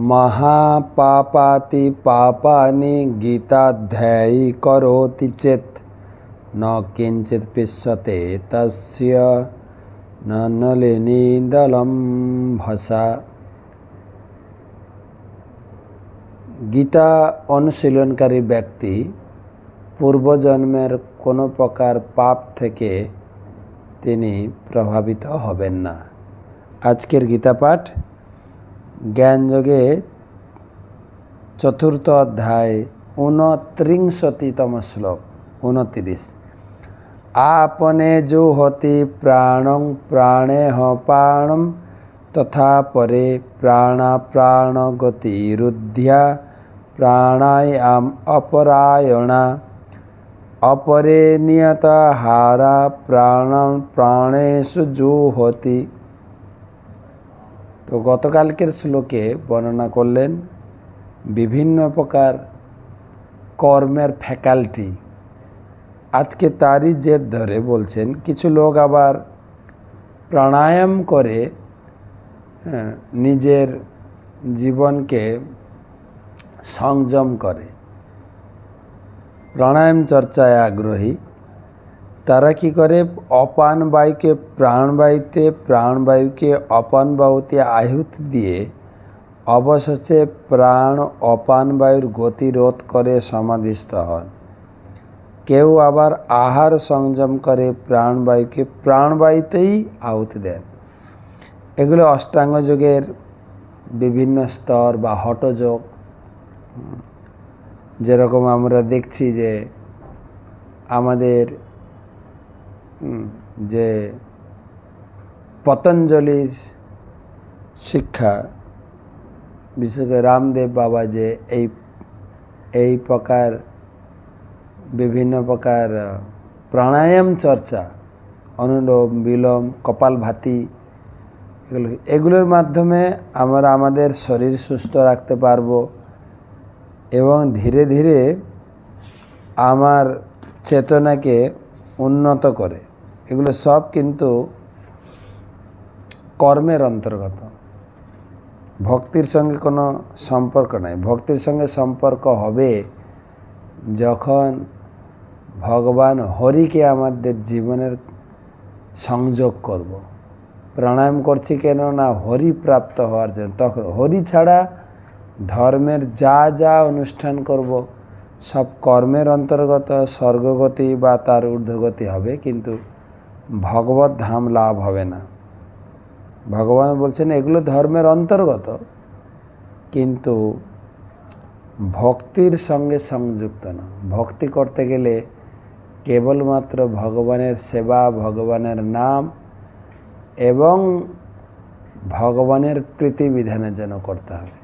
মহাপাপাতি পাপানি গীতাধ্যায়ী করতি চেত। ন কিঞ্চিত পিশ্যতে তস্য নলিনীদলম ভসা। গীতা অনুশীলনকারী ব্যক্তি পূর্বজন্মের কোনো প্রকার পাপ থেকে তিনি প্রভাবিত হবেন না। আজকের গীতা পাঠ জ্ঞানযোগে চতুর্থ অধ্যায় ঊনত্রিংশতিতম শ্লোক উনত্রিশ আপনে জুহতি প্রাণং প্রাণে প্রাণম তথা পরে প্রাণা প্রাণ গতিরুদ্ধা প্রাণায়াম অপরায়ণা। অপরে নিয়ত হারা প্রাণ প্রাণেষু জুহতি তো গতকালকের শ্লোকে বর্ণনা করলেন বিভিন্ন প্রকার কর্মের ফ্যাকাল্টি। আজকে তারই জেদ ধরে বলছেন, কিছু লোক আবার প্রাণায়াম করে নিজের জীবনকে সংযম করে। প্রাণায়াম চর্চায় আগ্রহী তারা কি করে? অপান বায়ুকে প্রাণবায়ুতে প্রাণবায়ুকে অপান বায়ুতে আহুত দিয়ে অবশেষে প্রাণ অপান বায়ুর গতি রোধ করে সমাধিস্থ হন। কেউ আবার আহার সংযম করে প্রাণবায়ুকে প্রাণবায়ুতেই আহুতি দেন। এগুলো অষ্টাঙ্গ যোগের বিভিন্ন স্তর বা হটযোগ যেরকম আমরা দেখছি যে আমাদের যে পতঞ্জলির শিক্ষা, বিশেষ করে রামদেব বাবা যে এই এই প্রকার, বিভিন্ন প্রকার প্রাণায়াম চর্চা, অনুলোম, বিলোম, কপাল ভাতি, এগুলো, এগুলোর মাধ্যমে আমরা আমাদের শরীর সুস্থ রাখতে পারব এবং ধীরে ধীরে আমার চেতনাকে উন্নত করে। এগুলো সব কিন্তু কর্মের অন্তর্গত। ভক্তির সঙ্গে কোনো সম্পর্ক নাই। ভক্তির সঙ্গে সম্পর্ক হবে যখন ভগবান হরিকে আমাদের জীবনের সংযোগ করব। প্রাণায়াম করছি কেন না হরি প্রাপ্ত হওয়ার জন্য। তখন হরি ছাড়া ধর্মের যা যা অনুষ্ঠান করব, সব কর্মের অন্তর্গত স্বর্গগতি বা তার ঊর্ধ্বগতি হবে। কিন্তু ভগবত ধাম লাভ হবে না। ভগবান বলছেন, এগুলো ধর্মের অন্তর্গত, কিন্তু ভক্তির সঙ্গে সংযুক্ত না। ভক্তি করতে গেলে কেবলমাত্র ভগবানের সেবা, ভগবানের নাম এবং ভগবানের প্রীতি বিধানের জন্য করতে হবে।